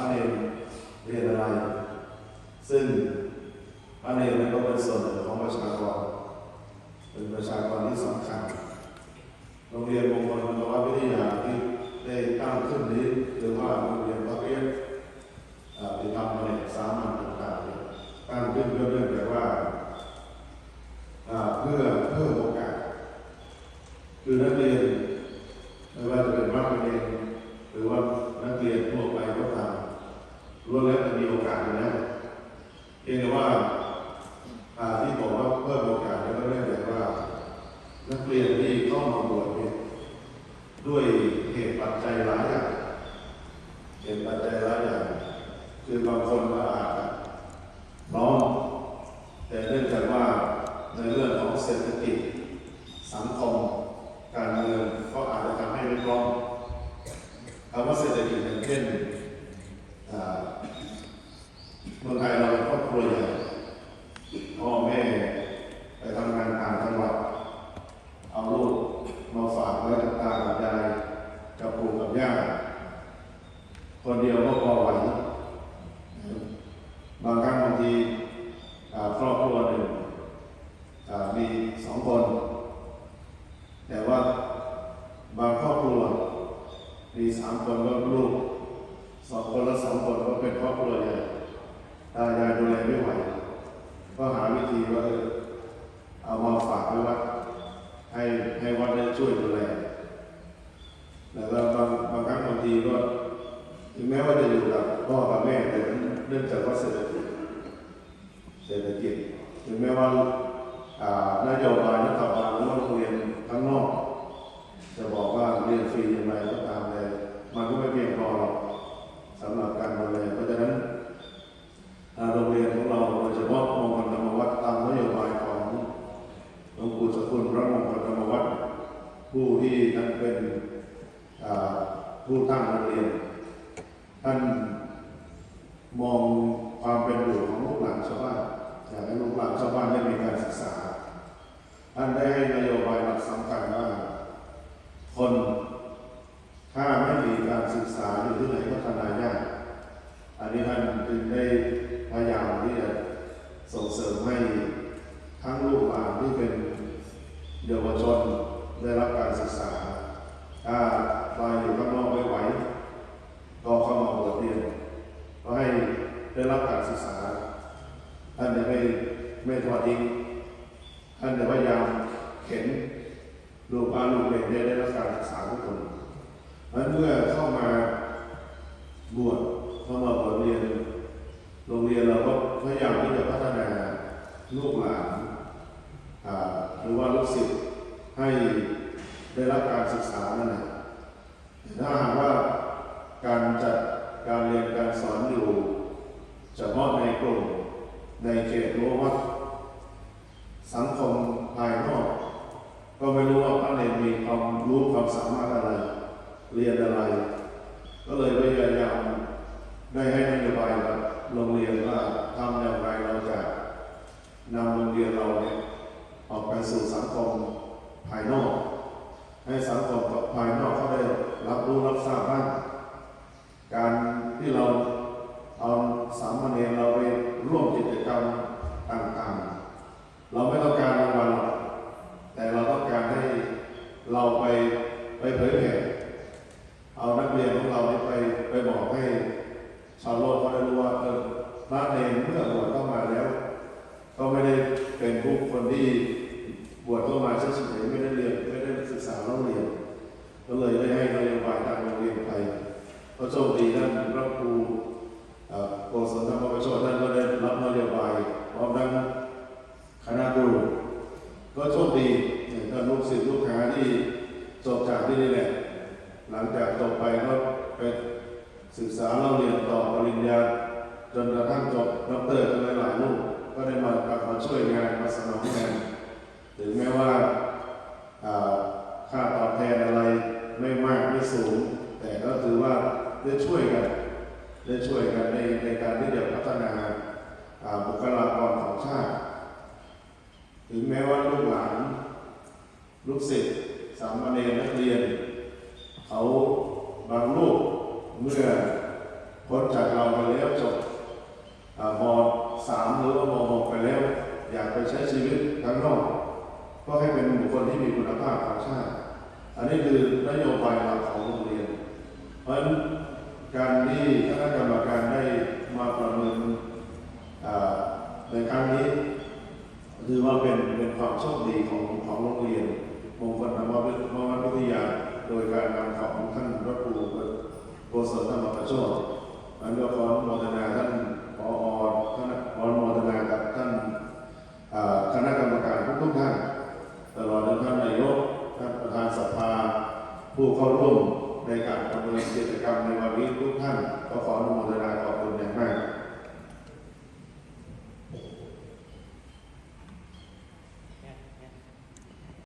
ระเนรเรียนอะไร ซึ่งพระเนรนั้นก็เป็นส่วนหนึ่งของประชากร เป็นประชากรที่สำคัญ โรงเรียนมงคลพันววิทยาที่ได้ตั้งขึ้นนี้หรือว่าโรงเรียนพระเพียรเอ่อติดตามมาเนี่ยสามัญต่างๆตั้งขึ้นเพื่อเนื่องจากว่าเพื่อเพิ่อนักเรียนไม่ว่าจะเป็นนักเรียนหรือว่านักเรียนทั่วไปก็ตามล้วนแล้วจะมีโอกาสอยู่แล้ว เพียงแต่ว่าที่บอกว่าเพิ่มโอกาสแล้วก็เรื่องจากว่า นักเรียนที่เข้ามาบวชเนี่ยด้วยเหตุปัจจัยหลายอย่างเหตุปัจจัยหลายอย่างคือบางคนมาอาจจะพร้อมแต่เนื่องจากว่าในเรื่องของเศรษฐกิจ สังคมการเมืองก็อาจจะทำให้ไม่พร้อมคำว่าเศรษฐกิจอย่างเช่นอ่าเมืองไทยเราเป็นครอบครัวใหญ่พ่อแม่ไปทำงานต่างจังหวัด เอาลูกมาฝากไว้กับตากับยายกับปู่กับย่าคนเดียวก็พอไหว บางครั้งบางทีครอบครัวหนึ่งมีสองคน แต่ว่าบางครอบครัวมีสามคนก็ลูกสองคนและสองคนก็เป็นครอบครัวใหญ่ตายายดูแลไม่ไหวก็หาวิธีว่าเออเอามาฝากไว้วัดให้ให้วัดได้ช่วยดูแลแล้วก็บางบางครั้งบางทีก็ถึงแม้ว่าจะอยู่กับพ่อกับแม่แต่เนื่องจากว่าเศรษฐกิจเศรษฐกิจถึง แม้ว่านโยบายรัฐบาลหรือว่าโรงเรียนข้างนอก จะบอกว่าเรียนฟรีอย่างไรก็ตามเลยมันก็ไม่เพียงพอหรอกสำหรับการดูแลเพราะฉะนั้นโรงเรียนของเราโดยเฉพาะมงคลธรรมวัดตามนโยบายของหลวงปู่สกุลพระมงคลธรรมวัฒน์ผู้ที่ท่านเป็นผู้ตั้งโรงเรียนท่านมองความเป็นอยู่ อยากให้ลูกหลานชาวบ้านได้มีการศึกษาท่านได้ให้นโยบายหลักสำคัญว่า คนถ้าไม่มีการศึกษาอยู่ที่ไหนก็พัฒนายากอันนี้ท่านจึงได้พยายามที่จะส่งเสริมให้ทั้งลูกหลานที่เป็นเยาวชนได้รับการศึกษา ถ้าไปอยู่ข้างนอกไม่ไหวก็เข้ามาบวชเรียนก็ให้ได้รับการศึกษา ไม่ไม่ทอดทิ้งท่านจะพยายามเข็นลูกบ้านลูกเด็กได้ได้รับการศึกษาทุกคนเพราะฉะนั้นเมื่อเข้ามาบวชเข้ามาบวชเรียนโรงเรียนเราก็พยายามที่จะพัฒนาลูกหลานหรือว่าลูกศิษย์ให้ได้รับการศึกษานั่นแหละถ้าหากว่าการจัดการเรียนการสอนอยู่เฉพาะในกลุ่ม ในเขตรั้ววัดสังคมภายนอก ก็ไม่รู้ว่าพระเนรมีความรู้ความสามารถอะไร เรียนอะไร ก็เลยพยายาม ได้ให้นโยบายกับโรงเรียนว่าทำอย่างไรเราจะนำโรงเรียนเราเนี่ยออกไปสู่สังคมภายนอก ให้สังคมภายนอกเขาได้รับรู้รับทราบบ้างการที่เราเอาสามเณรเราไปร่วมกิจกรรมต่างๆ เราไม่ต้องการรางวัลหรอกแต่เราต้องการให้เราไปไปเผยแผ่เอานักเรียนของเราเนี่ยไปไปบอกให้ ชาวโลกก็ได้รู้ว่าเออพระเนรเมื่อ บวชเข้ามาแล้ว ก็ไม่ได้เป็นผู้คนที่บวชเข้ามาเฉยๆไม่ได้เรียนไม่ได้ศึกษาเล่าเรียน ก็เลยได้ให้นโยบายทางโรงเรียนไปก็โชคดีท่านพระครูอ่อโกศลธรรมประชดท่านก็ได้รับนโยบายพร้อมทั้งคณะครูก็โชคดีเนี่ยท่านลูกศิษย์ลูกหาที่จบจากที่นี่แหละหลังจากจบไปก็เป็นศึกษาเล่าเรียนต่อปริญญา จนกระทั่งจบด็อกเตอร์กันหลายลูกก็ได้มากลับมาช่วยงานมาสนองงานถึงแม้ว่าค่าตอบแทนอะไรไม่มากไม่สูง แต่ก็ถือว่าได้ช่วยกันได้ช่วยกันในในการที่จะพัฒนาบุคลากรของชาติ ถึงแม้ว่าลูกหลานลูกศิษย์สามเณรนักเรียน เขาบางลูกเมื่อพ้นจากเราไปแล้วจบ มสามหรือว่ามหกไปแล้ว อยากไปใช้ชีวิตข้างนอกก็ให้เป็นบุคคลที่มีคุณภาพของชาติ อันนี้คือนโยบายหลักของโรงเรียน เพราะฉะนั้นการที่คณะกรรมการได้มาประเมินในครั้งนี้ถือว่าเป็นเป็นความโชคดีของของโรงเรียนมงคลธรรมวิทยาโดยการนำของท่านพระครูโกศลธรรมประโชดอันก็ขออนุโมทนาท่าน